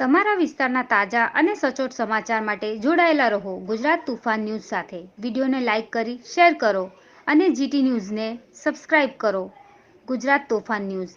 તમારા વિસ્તારના તાજા અને સચોટ સમાચાર માટે જોડાયેલા રહો ગુજરાત તુફાન ન્યૂઝ સાથે. વિડીયોને લાઇક કરી, શેર કરો અને જીટી ન્યૂઝને સબસ્ક્રાઇબ કરો. ગુજરાત તોફાન ન્યૂઝ.